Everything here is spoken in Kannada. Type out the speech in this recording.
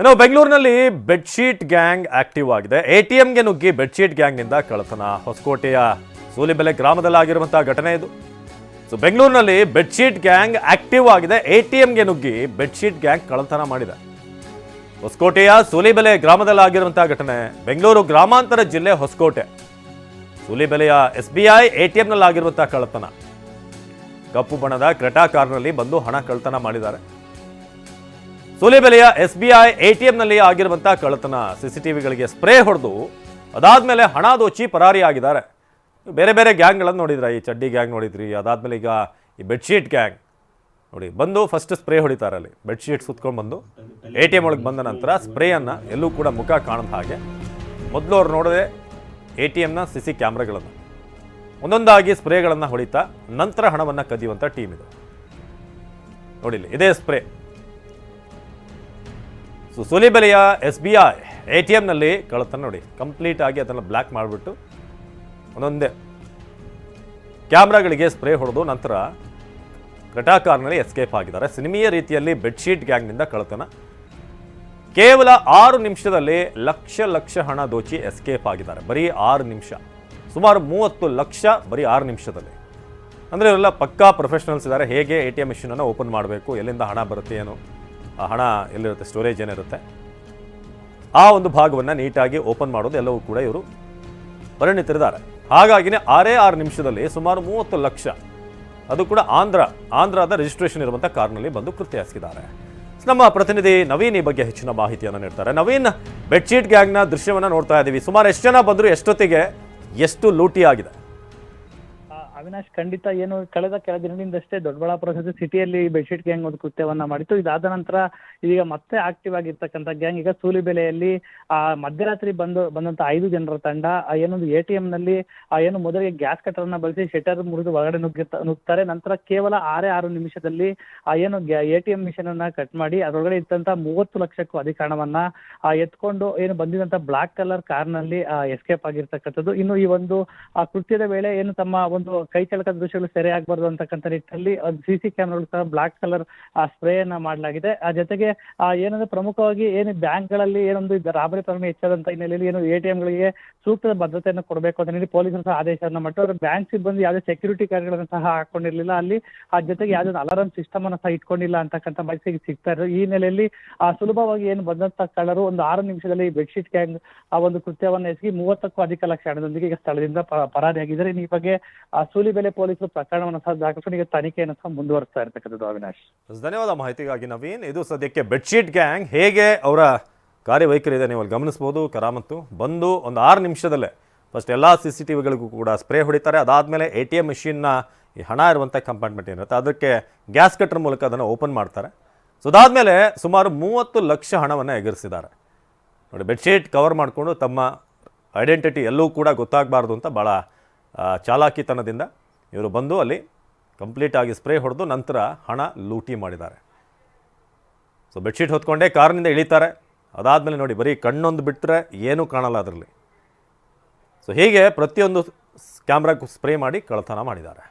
ಇನ್ನು ಬೆಂಗಳೂರಿನಲ್ಲಿ ಬೆಡ್ಶೀಟ್ ಗ್ಯಾಂಗ್ ಆಕ್ಟಿವ್ ಆಗಿದೆ. ಎ ಟಿ ಎಂಗೆ ನುಗ್ಗಿ ಬೆಡ್ಶೀಟ್ ಗ್ಯಾಂಗ್ನಿಂದ ಕಳತನ ಹೊಸಕೋಟೆಯ ಸೂಲಿಬೆಲೆ ಗ್ರಾಮದಲ್ಲಾಗಿರುವಂತಹ ಘಟನೆ ಇದು. ಸೊ ಬೆಂಗಳೂರಿನಲ್ಲಿ ಬೆಡ್ಶೀಟ್ ಗ್ಯಾಂಗ್ ಆಕ್ಟಿವ್ ಆಗಿದೆ. ಎ ಟಿ ಎಂಗೆ ನುಗ್ಗಿ ಬೆಡ್ಶೀಟ್ ಗ್ಯಾಂಗ್ ಕಳತನ ಮಾಡಿದೆ. ಹೊಸಕೋಟೆಯ ಸೂಲಿಬೆಲೆ ಗ್ರಾಮದಲ್ಲಾಗಿರುವಂತಹ ಘಟನೆ. ಬೆಂಗಳೂರು ಗ್ರಾಮಾಂತರ ಜಿಲ್ಲೆ Hosakote. ಸೂಲಿಬೆಲೆಯ S B I A T ಎಂನಲ್ಲಾಗಿರುವಂತಹ ಕಳತನ ಕಪ್ಪು ಬಣ್ಣದ ಕ್ರೆಟಾ ಕಾರ್ನಲ್ಲಿ ಬಂದು ಹಣ ಕಳತನ ಮಾಡಿದ್ದಾರೆ. ಸೂಲಿಬೆಲೆಯ ಎಸ್ ಬಿ ಐ ಎಟಿಎಂನಲ್ಲಿ ಆಗಿರುವಂತಹ ಕಳ್ಳತನ. ಸಿಸಿಟಿವಿಗಳಿಗೆ ಸ್ಪ್ರೇ ಹೊಡೆದು ಅದಾದ್ಮೇಲೆ ಹಣ ದೋಚಿ ಪರಾರಿಯಾಗಿದ್ದಾರೆ. ಬೇರೆ ಬೇರೆ ಗ್ಯಾಂಗ್ಗಳನ್ನು ನೋಡಿದ್ರ? ಈ ಚಡ್ಡಿ ಗ್ಯಾಂಗ್ ನೋಡಿದ್ರಿ, ಅದಾದ್ಮೇಲೆ ಈಗ ಈ ಬೆಡ್ಶೀಟ್ ಗ್ಯಾಂಗ್. ನೋಡಿ, ಬಂದು ಫಸ್ಟ್ ಸ್ಪ್ರೇ ಹೊಡಿತಾರೆ ಅಲ್ಲಿ. ಬೆಡ್ಶೀಟ್ ಸುತ್ಕೊಂಡು ಬಂದು ಎ ಟಿ ಎಂ ಒಳಗೆ ಬಂದ ನಂತರ ಸ್ಪ್ರೇಯನ್ನು ಎಲ್ಲೂ ಕೂಡ ಮುಖ ಕಾಣದ ಹಾಗೆ ಮೊದಲು ಅವ್ರು ನೋಡದೆ ಎ ಟಿ ಎಮ್ನ ಸಿ ಸಿ ಕ್ಯಾಮ್ರಾಗಳನ್ನು. ಒಂದೊಂದಾಗಿ ಸ್ಪ್ರೇಗಳನ್ನು ಹೊಡಿತಾ ನಂತರ ಹಣವನ್ನು ಕದಿಯುವಂಥ ಟೀಮ್ ಇದು. ನೋಡಿಲ್ಲ, ಇದೇ spray. So ಸೋಲಿಬೆಲೆಯ S B I A T ಎಮ್ನಲ್ಲಿ ಕಳ್ಳತನ ನೋಡಿ. ಕಂಪ್ಲೀಟ್ ಆಗಿ ಅದನ್ನು ಬ್ಲ್ಯಾಕ್ ಮಾಡಿಬಿಟ್ಟು ಒಂದೊಂದೇ ಕ್ಯಾಮ್ರಾಗಳಿಗೆ ಸ್ಪ್ರೇ ಹೊಡೆದು ನಂತರ ಕ್ರೆಟಾ ಕಾರ್ನಲ್ಲಿ ಎಸ್ಕೇಪ್ ಆಗಿದ್ದಾರೆ. ಸಿನಿಮೀಯ ರೀತಿಯಲ್ಲಿ ಬೆಡ್ಶೀಟ್ ಗ್ಯಾಂಗ್ನಿಂದ ಕಳತನ ಕೇವಲ ಆರು ನಿಮಿಷದಲ್ಲಿ ಲಕ್ಷ ಲಕ್ಷ ಹಣ ದೋಚಿ ಎಸ್ಕೇಪ್ ಆಗಿದ್ದಾರೆ. ಬರೀ ಆರು ನಿಮಿಷ. ಸುಮಾರು ಮೂವತ್ತು ಲಕ್ಷ ಬರೀ ಆರು ನಿಮಿಷದಲ್ಲಿ. ಅಂದರೆ ಇವರೆಲ್ಲ ಪಕ್ಕಾ ಪ್ರೊಫೆಷನಲ್ಸ್ ಇದ್ದಾರೆ. ಹೇಗೆ ಎ ಟಿ ಎಂ ಮಿಷನನ್ನು ಓಪನ್ ಮಾಡಬೇಕು, ಎಲ್ಲಿಂದ ಹಣ ಬರುತ್ತೆ ಏನು? ಹಣ ಎಲ್ಲಿರುತ್ತೆ? ಸ್ಟೋರೇಜ್ ಏನಿರುತ್ತೆ? ಆ ಒಂದು ಭಾಗವನ್ನು ನೀಟಾಗಿ ಓಪನ್ ಮಾಡೋದು ಎಲ್ಲವೂ ಕೂಡ ಇವರು ಪರಿಣಿತರಿದ್ದಾರೆ. ಹಾಗಾಗಿನೇ ಆರೇ ಆರು ನಿಮಿಷದಲ್ಲಿ ಸುಮಾರು ಮೂವತ್ತು ಲಕ್ಷ, ಅದು ಕೂಡ ಆಂಧ್ರ, ಆಂಧ್ರದ ರಿಜಿಸ್ಟ್ರೇಷನ್ ಇರುವಂಥ ಕಾರ್ನಲ್ಲಿ ಬಂದು ಕೃತ್ಯ ಎಸಗಿದ್ದಾರೆ ನಮ್ಮ ಪ್ರತಿನಿಧಿ ನವೀನ್ ಈ ಬಗ್ಗೆ ಹೆಚ್ಚಿನ ಮಾಹಿತಿಯನ್ನು ನೀಡ್ತಾರೆ. ನವೀನ್ ಬೆಡ್ಶೀಟ್ ಗ್ಯಾಂಗ್ನ ದೃಶ್ಯವನ್ನು ನೋಡ್ತಾ ಇದ್ದೀವಿ ಸುಮಾರು ಎಷ್ಟು ಜನ ಬಂದರೂ ಎಷ್ಟೊತ್ತಿಗೆ? ಎಷ್ಟು ಲೂಟಿ ಆಗಿದೆ ಅವಿನಾಶ್ ಖಂಡಿತ ಏನು ಕಳೆದ ಕೆಲ ದಿನದಿಂದಷ್ಟೇ ದೊಡ್ಡಬಳ್ಳಾಪುರ ಜೊತೆ ಸಿಟಿಯಲ್ಲಿ ಬೆಡ್ಶೀಟ್ ಗ್ಯಾಂಗ್ ಒಂದು ಕೃತ್ಯವನ್ನ ಮಾಡಿತ್ತು. ಇದಾದ ನಂತರ ಇದೀಗ ಮತ್ತೆ ಆಕ್ಟಿವ್ ಆಗಿರ್ತಕ್ಕಂಥ ಗ್ಯಾಂಗ್ ಈಗ ಸೂಲಿಬೆಲೆಯಲ್ಲಿ, ಆ ಮಧ್ಯರಾತ್ರಿ ಬಂದು, ಬಂದಂತ ಐದು ಜನರ ತಂಡ, ಆ ಏನೊಂದು ಎ ನಲ್ಲಿ, ಆ ಏನು ಮೊದಲಿಗೆ ಗ್ಯಾಸ್ ಅನ್ನ ಬಳಸಿ ಶಟರ್ ಮುರಿದು ಒಳಗಡೆ ನುಗ್ಗಿರ್ತ, ನುಗ್ತಾರೆ. ನಂತರ ಕೇವಲ ಆರೇ ಆರು ನಿಮಿಷದಲ್ಲಿ ಆ ಏನು ಎ ಟಿ ಎಂ ಕಟ್ ಮಾಡಿ, ಅದರೊಳಗಡೆ ಇದ್ದಂತ ಮೂವತ್ತು ಲಕ್ಷಕ್ಕೂ ಅಧಿಕ ಹಣವನ್ನ, ಆ ಎತ್ಕೊಂಡು ಏನು ಬಂದಿದಂತ ಬ್ಲಾಕ್ ಕಲರ್ ಕಾರ್ನಲ್ಲಿ ಎಸ್ಕೇಪ್ ಆಗಿರ್ತಕ್ಕಂಥದ್ದು. ಇನ್ನು ಈ ಒಂದು, ಆ ಕೃತ್ಯದ ವೇಳೆ ಏನು ತಮ್ಮ ಒಂದು ಕೈ ಚಳಕದ ದೃಶ್ಯಗಳು ಸೆರೆ ಆಗಬಾರ್ದು ಅಂತಕ್ಕಂಥ ನಿಟ್ಟಿನಲ್ಲಿ ಸಿ ಸಿ ಕ್ಯಾಮ್ರಾಗಳು ಸಹ ಬ್ಲಾಕ್ ಕಲರ್ ಅನ್ನ ಮಾಡಲಾಗಿದೆ. ಆ ಜೊತೆಗೆ, ಆ ಏನಂದ್ರೆ ಪ್ರಮುಖವಾಗಿ ಏನು ಬ್ಯಾಂಕ್ಗಳಲ್ಲಿ ಏನೊಂದು ರಾಬರಿ ಪ್ರಮಾಣ ಹೆಚ್ಚಾದಂತ ಹಿನ್ನೆಲೆಯಲ್ಲಿ ಏನು ಎ ಟಿ ಎಂಗಳಿಗೆ ಸೂಕ್ತ ಭದ್ರತೆಯನ್ನು ಕೊಡಬೇಕು ಅಂತ ಹೇಳಿ ಪೊಲೀಸರು ಸಹ ಆದೇಶವನ್ನು ಮಾಡಿದ್ರು ಅವರು ಬ್ಯಾಂಕ್ ಸಿಬ್ಬಂದಿ ಯಾವುದೇ ಸೆಕ್ಯೂರಿಟಿ ಕಾರ್ಯಗಳನ್ನು ಸಹ ಹಾಕೊಂಡಿರ್ಲಿಲ್ಲ. ಅಲ್ಲಿ ಆ ಜೊತೆಗೆ ಯಾವ್ದೊಂದು ಅಲಾರಂ ಸಿಸ್ಟಮ್ ಅನ್ನು ಸಹ ಇಟ್ಕೊಂಡಿಲ್ಲ ಅಂತಕ್ಕಂಥ ಮಾಹಿತಿ ಸಿಗ್ತಾ ಇರೋದು. ಈ ಹಿನ್ನೆಲೆಯಲ್ಲಿ, ಆ ಸುಲಭವಾಗಿ ಏನು ಬಂದಂತ ಕಳ್ಳರು ಒಂದು ಆರು ನಿಮಿಷದಲ್ಲಿ ಬೆಡ್ಶೀಟ್ ಗ್ಯಾಂಗ್ ಆ ಒಂದು ಕೃತ್ಯವನ್ನು ಎಸಗಿ ಮೂವತ್ತಕ್ಕೂ ಅಧಿಕ ಲಕ್ಷ ಹಣದೊಂದಿಗೆ ಈಗ ಸ್ಥಳದಿಂದ ಪರಾರಿಯಾಗಿದ್ದಾರೆ. ಈ ಬಗ್ಗೆ, ಆ ಸೂಲಿಬೆಲೆ ಪೊಲೀಸರು ಪ್ರಕರಣವನ್ನು ಸಹ ದಾಖಲಿಸಿಕೊಂಡು ತನಿಖೆಯನ್ನು ಸಹ ಮುಂದುವರಿಸ್ತಾ ಇರ್ತಕ್ಕಂಥದ್ದು ಅವಿನಾಶ್. ಧನ್ಯವಾದ ಮಾಹಿತಿಗಾಗಿ ನವೀನ್. ಇದು ಸದ್ಯಕ್ಕೆ ಬೆಡ್ಶೀಟ್ ಗ್ಯಾಂಗ್. ಹೇಗೆ ಅವರ ಕಾರ್ಯವೈಖರಿ ಇದೆ ನೀವು ಗಮನಿಸಬಹುದು ಗಮನಿಸ್ಬೋದು. ಕರಾಮತ್ತು ಬಂದು ಒಂದು ಆರು ನಿಮಿಷದಲ್ಲೇ ಫಸ್ಟ್ ಎಲ್ಲ ಸಿ ಸಿ ಟಿ ವಿಗಳಿಗೂ ಕೂಡ ಸ್ಪ್ರೇ ಹೊಡಿತಾರೆ. ಅದಾದಮೇಲೆ ಎ ಟಿ ಎಂ ಮಿಷಿನ್ನ ಈ ಹಣ ಇರುವಂಥ ಕಂಪಾರ್ಟ್ಮೆಂಟ್ ಏನಿರುತ್ತೆ, ಅದಕ್ಕೆ ಗ್ಯಾಸ್ ಕಟ್ಟರ್ ಮೂಲಕ ಅದನ್ನು ಓಪನ್ ಮಾಡ್ತಾರೆ. ಸೊ ಅದಾದಮೇಲೆ ಸುಮಾರು ಮೂವತ್ತು ಲಕ್ಷ ಹಣವನ್ನು ಎಗರಿಸಿದ್ದಾರೆ. ನೋಡಿ, ಬೆಡ್ಶೀಟ್ ಕವರ್ ಮಾಡಿಕೊಂಡು ತಮ್ಮ ಐಡೆಂಟಿಟಿ ಎಲ್ಲೂ ಕೂಡ ಗೊತ್ತಾಗಬಾರ್ದು ಅಂತ ಭಾಳ ಚಾಲಾಕಿತನದಿಂದ ಇವರು ಬಂದು ಅಲ್ಲಿ ಕಂಪ್ಲೀಟಾಗಿ ಸ್ಪ್ರೇ ಹೊಡೆದು ನಂತರ ಹಣ ಲೂಟಿ ಮಾಡಿದ್ದಾರೆ. ಸೊ ಬೆಡ್ಶೀಟ್ ಹೊತ್ಕೊಂಡೇ ಕಾರಿನಿಂದ ಇಳಿತಾರೆ. ಅದಾದಮೇಲೆ ನೋಡಿ, ಬರೀ ಕಣ್ಣೊಂದು ಬಿಟ್ಟರೆ ಏನೂ ಕಾಣಲ್ಲ ಅದರಲ್ಲಿ. ಸೊ ಹೀಗೆ ಪ್ರತಿಯೊಂದು ಕ್ಯಾಮ್ರಾಗೂ ಸ್ಪ್ರೇ ಮಾಡಿ ಕಳ್ಳತನ ಮಾಡಿದ್ದಾರೆ.